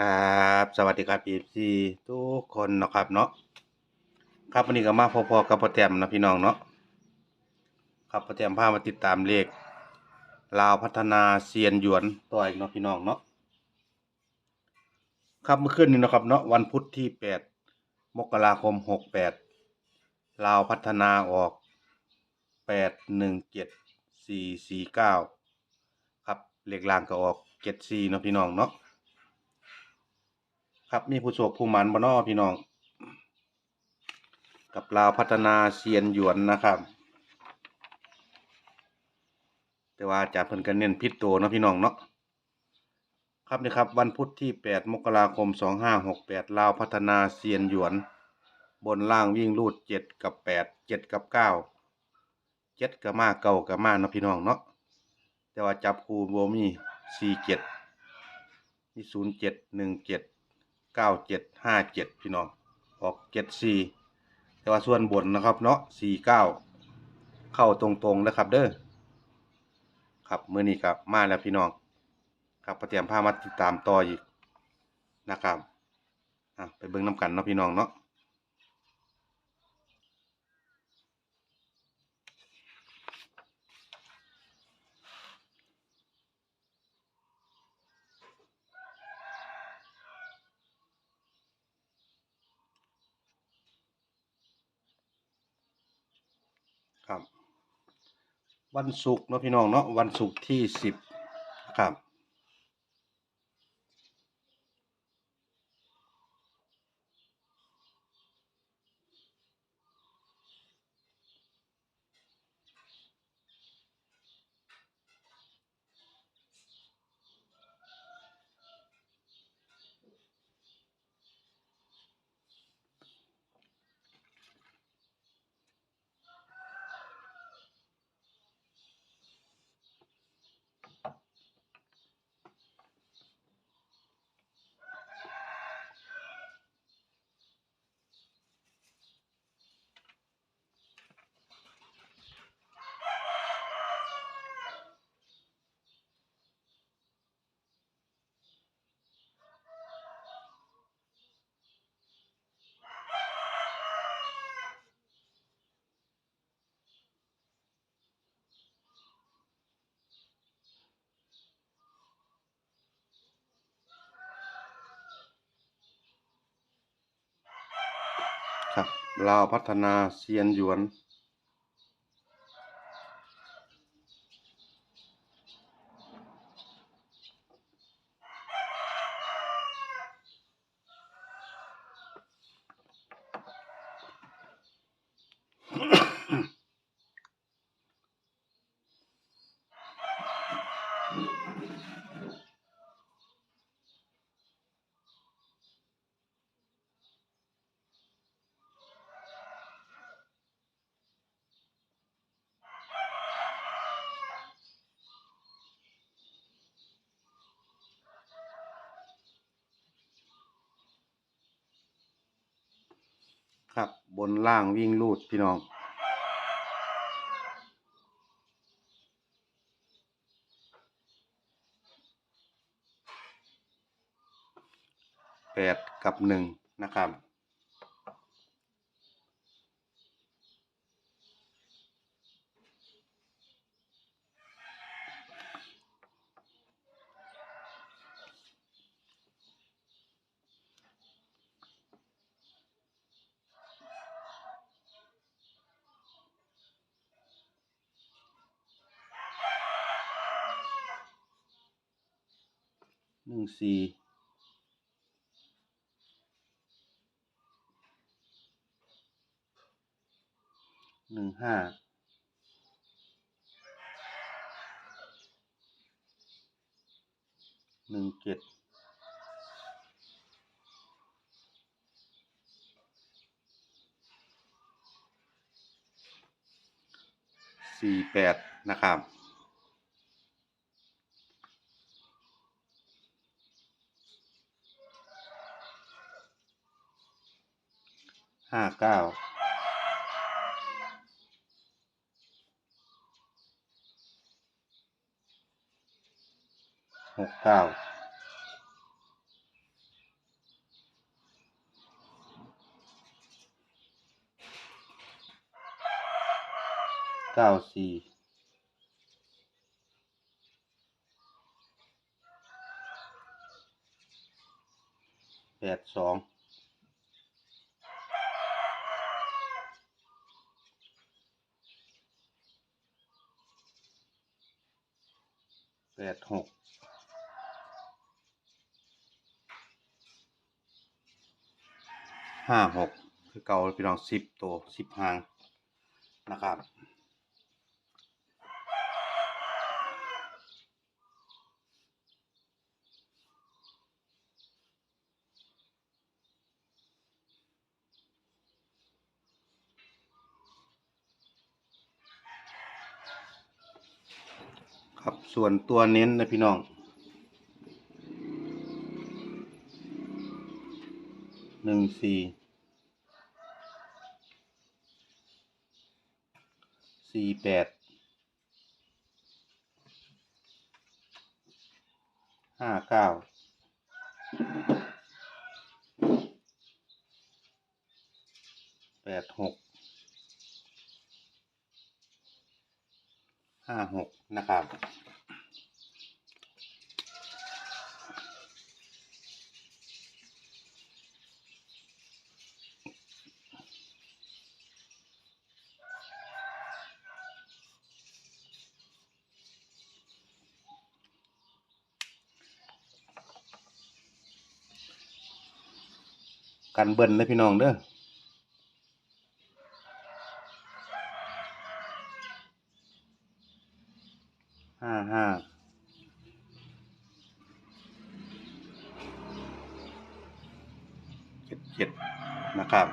ครับ สวัสดีครับพีซีทุกคนนะครับเนาะครับวันนี้ก็มาพอๆกับพ่อแต้มนะพี่น้องเนาะครับพ่อแต้มพามาติดตามเลขลาวพัฒนาเซียนหยวนต่ออีกเนาะพี่น้องเนาะครับเมื่อคืนนี้นะครับเนาะวันพุธที่แปดมกราคมหกแปดลาวพัฒนาออกแปดหนึ่งเจ็ดสี่สี่เก้าครับเลขล่างก็ออกเจ็ดสี่เนาะพี่น้องเนาะ ครับมีผู้โชคผู้หมันบ่นอพี่น้อง กับลาวพัฒนาเซียนหยวนนะครับ แต่ว่าจารย์เพิ่นก็เน้นพิษตัวเนาะพี่น้องเนาะครับนี่ครับวันพุธที่ 8 มกราคม 2568ลาวพัฒนาเซียนหยวน บนล่างวิ่งรูด 7 กับ 8 7 กับ 9 7กับมาเก้ากับมาเนาะพี่น้องเนาะแต่ว่าจับคู่บ่มี 47มี07 17 เก้าเจ็ดห้าเจ็ดพี่น้องออกเจ็ดสี่แต่ว่าส่วนบนนะครับเนาะสี่เก้าเข้าตรงๆนะครับเด้อครับเมื่อนี้ครับมาแล้วพี่น้อง ครับประเตรียมผ้ามาติดตามต่ออีกนะครับอะไปเบิ่งน้ำกันเนาะพี่น้องเนาะ วันศุกร์เนาะพี่น้องเนาะวันศุกร์ที่สิบครับ ลาวพัฒนาเซียนหยวน ครับ บนล่างวิ่งลูดพี่น้อง แปดกับหนึ่งนะครับ หนึ่งสี่หนึ่งห้าหนึ่งเจ็ดสี่แปดนะครับ ห้าเก้าหกเก้าเก้าสี่แปดสอง แปดหกห้าหกคือเก่าพี่น้องสิบตัวสิบหางนะครับ ส่วนตัวเน้นนะพี่น้องหนึ่งสี่สี่แปดห้าเก้าแปดหกห้าหกนะครับ กันเบิ้ลนะพี่น้องเด้อห้าห้าเจ็ดเจ็ดนะครับ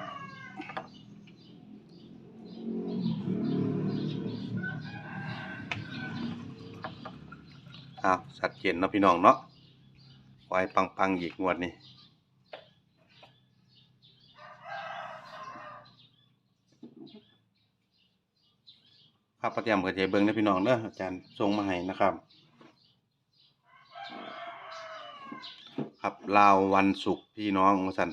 อ้าวสัดเจนเนาะพี่น้องเนาะไว้ปังปังๆอีกงวดนี้ ครับประเตรียมกับใจเบิ้งนะพี่น้องเด้ออาจารย์ส่งมาให้นะครับ ครับลาววันศุกร์พี่น้องมาสัน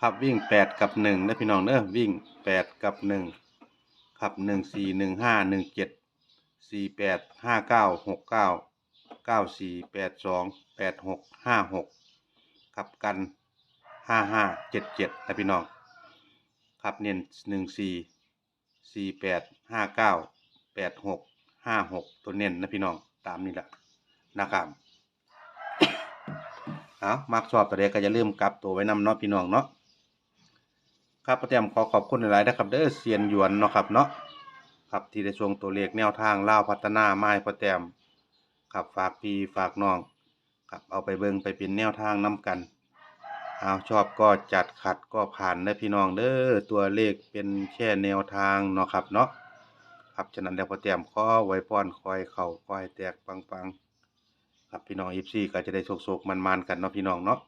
ครับวิ่งแปดกับหนึ่งนะพี่น้องเด้อวิ่งแปดกับหนึ่งครับหนึ่งสี่หนึ่งห้าหนึ่งเจ็ดสี่แปดห้าเก้าหกเก้าเก้าสี่แปดสองแปดหกห้าหกครับกันห้าห้าเจ็ดเจ็ดนะพี่น้องครับเน้นหนึ่งสี่สี่แปดห้าเก้า แปดหกห้าหกตัวเน้นนะพี่น้องตามนี้แหละนะครับเอามักชอบตัวเด็กก็อย่าลืมกลับตัวไว้นำเนาะพี่น้องเนาะครับประเตรียมขอขอบคุณหลายๆนะครับเด้อเซียนหยวนเนาะครับเนาะครับที่ได้ส่งตัวเลขแนวทางเล่าพัฒนาไม้ประเตรียมครับฝากพี่ฝากน้องครับเอาไปเบิงไปเป็นแนวทางนํกันเอาชอบก็จัดขัดก็ผ่านนะพี่น้องเด้อตัวเลขเป็นแค่แนวทางเนาะครับเนาะ ครับฉะนั้นแล้วประเตรียมข้อไว้พรคอยเข่าคอยแตกปังๆครับพี่น้องอีซี่ก็จะได้โศกๆมันๆกันเนาะพี่น้องเนาะ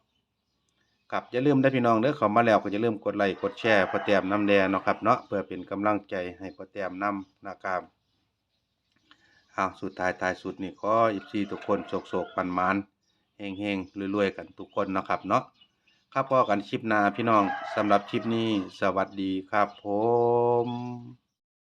ครับอย่าลืมได้พี่น้องเด้อเข้ามาแล้วก็อย่าลืมกดไลค์กดแชร์พอแต้มน้ำแดงเนาะครับเนาะเพื่อเป็นกำลังใจให้พอแต้มน้ำนะครับอ้าวสุดท้ายท้ายสุดนี่ขออีซี่ทุกคนโศกๆมันๆเฮงๆรวยๆกันทุกคนเนาะครับเนาะครับพอกันคลิปหน้าพี่น้องสำหรับคลิปนี้สวัสดีครับผม